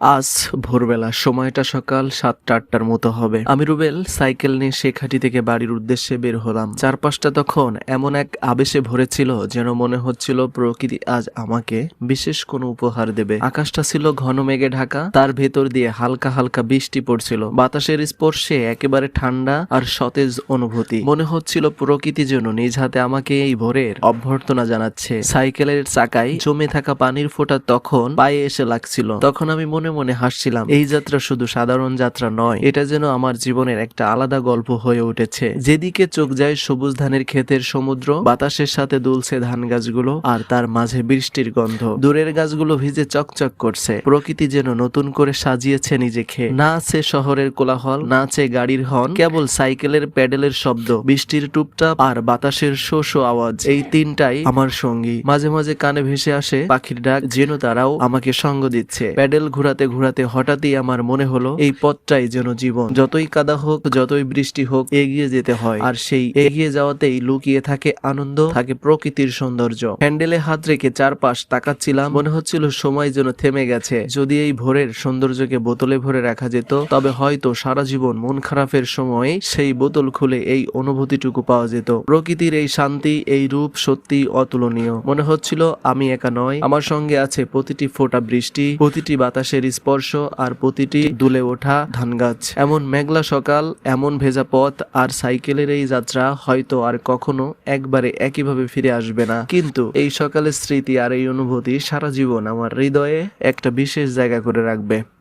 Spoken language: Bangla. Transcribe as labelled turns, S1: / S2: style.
S1: আজ ভোরবেলা সময়টা সকাল সাতটা আটটার মতো হবে। আমি রুবেল সাইকেল নিয়ে শেখাটি থেকে বাড়ির উদ্দেশ্যে বের হলাম। চারপাশটা তখন এমন এক আবেশে ভরেছিল যেন মনে হচ্ছিল প্রকৃতি আজ আমাকে বিশেষ কোনো উপহার দেবে। আকাশটা ছিল ঘন মেঘে ঢাকা, তার ভেতর দিয়ে হালকা হালকা বৃষ্টি পড়ছিল। বাতাসের স্পর্শে একেবারে ঠান্ডা আর সতেজ অনুভূতি। মনে হচ্ছিল প্রকৃতি যেন নিজ হাতে আমাকে এই ভোরের অভ্যর্থনা জানাচ্ছে। সাইকেলের চাকায় জমে থাকা পানির ফোঁটা তখন পায়ে এসে লাগছিল। তখন আমি মনে মনে মনে হাসছিলাম। এই যাত্রা শুধু সাধারণ যাত্রা নয়, এটা যেন আমার জীবনের একটা আলাদা গল্প হয়ে উঠেছে। যেদিকে চোখ যায় সবুজ ধানের ক্ষেতের সমুদ্র, বাতাসের সাথে দুলছে ধান গাছগুলো আর তার মাঝে বৃষ্টির গন্ধ। দূরের গাছগুলো ভিজে চকচক করছে, প্রকৃতি যেন নতুন করে সাজিয়েছে নিজেকে। না আছে শহরের কোলাহল, না আছে গাড়ির হর্ন, কেবল সাইকেলের প্যাডেলের শব্দ, বৃষ্টির টুপটাপ আর বাতাসের শো শো আওয়াজ। এই তিনটাই আমার সঙ্গী। মাঝে মাঝে কানে ভেসে আসে পাখির ডাক, যেন তারাও আমাকে সঙ্গ দিচ্ছে। প্যাডেল ঘুরাতে ঘুরাতে হঠাৎই আমার মনে হলো, এই পথটাই যেন জীবন। যতই কাদা হোক, যতই বৃষ্টি হোক, এগিয়ে যেতে হয়। আর সেই এগিয়ে যাওয়াতেই লুকিয়ে থাকে আনন্দ, থাকে প্রকৃতির সৌন্দর্য। হ্যান্ডেলে হাত রেখে চারপাশ তাকাচ্ছিলাম। মনে হচ্ছিল সময় যেন থেমে গেছে। যদি এই ভোরের সৌন্দর্যকে বোতলে ভরে রাখা যেত, তবে হয়তো সারা জীবন মন খারাপের সময় সেই বোতল খুলে এই অনুভূতিটুকু পাওয়া যেত। প্রকৃতির এই শান্তি, এই রূপ সত্যি অতুলনীয়। মনে হচ্ছিল, আমি একা নয়। আমার সঙ্গে আছে প্রতিটি ফোঁটা বৃষ্টি, প্রতিটি বাতাসের স্পর্শ আর প্রতিটি দুলে ওঠা ধান গাছ। এমন মেঘলা সকাল, এমন ভেজা পথ আর সাইকেলের এই যাত্রা হয়তো আর কখনো একবারে একইভাবে ফিরে আসবে না। কিন্তু এই সকালের স্মৃতি আর এই অনুভূতি সারা জীবন আমার হৃদয়ে একটা বিশেষ জায়গা করে রাখবে।